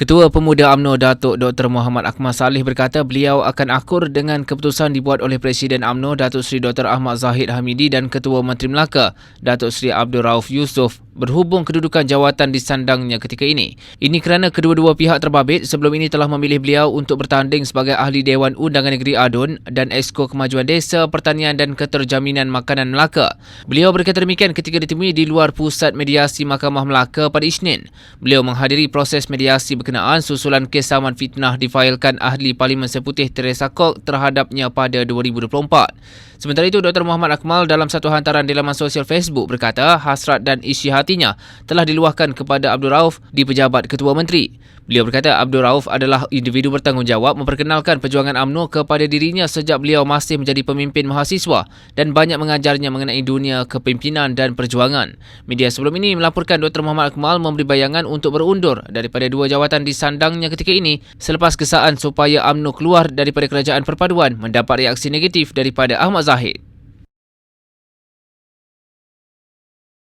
Ketua Pemuda AMNO Datuk Dr. Muhammad Akmal Saleh berkata beliau akan akur dengan keputusan dibuat oleh Presiden AMNO Datuk Seri Dr. Ahmad Zahid Hamidi dan Ketua Menteri Melaka Datuk Seri Abdul Rauf Yusof berhubung kedudukan jawatan di sandangnya ketika ini. Ini kerana kedua-dua pihak terbabit sebelum ini telah memilih beliau untuk bertanding sebagai Ahli Dewan Undangan Negeri Adun dan Esko Kemajuan Desa, Pertanian dan Keterjaminan Makanan Melaka. Beliau berkata demikian ketika ditemui di luar Pusat Mediasi Mahkamah Melaka pada Isnin. Beliau menghadiri proses mediasi berkenaan susulan kes saman fitnah difailkan ahli Parlimen Seputih Teresa Kok terhadapnya pada 2024. Sementara itu, Dr. Muhammad Akmal dalam satu hantaran di laman sosial Facebook berkata hasrat dan isi hatinya telah diluahkan kepada Abdul Rauf di pejabat Ketua Menteri. Beliau berkata Abdul Rauf adalah individu bertanggungjawab memperkenalkan perjuangan AMNO kepada dirinya sejak beliau masih menjadi pemimpin mahasiswa dan banyak mengajarnya mengenai dunia kepimpinan dan perjuangan. Media sebelum ini melaporkan Dr. Muhammad Akmal memberi bayangan untuk berundur daripada dua jawatan di sandangnya ketika ini selepas kesaan supaya AMNO keluar daripada kerajaan perpaduan mendapat reaksi negatif daripada Ahmad Zahid.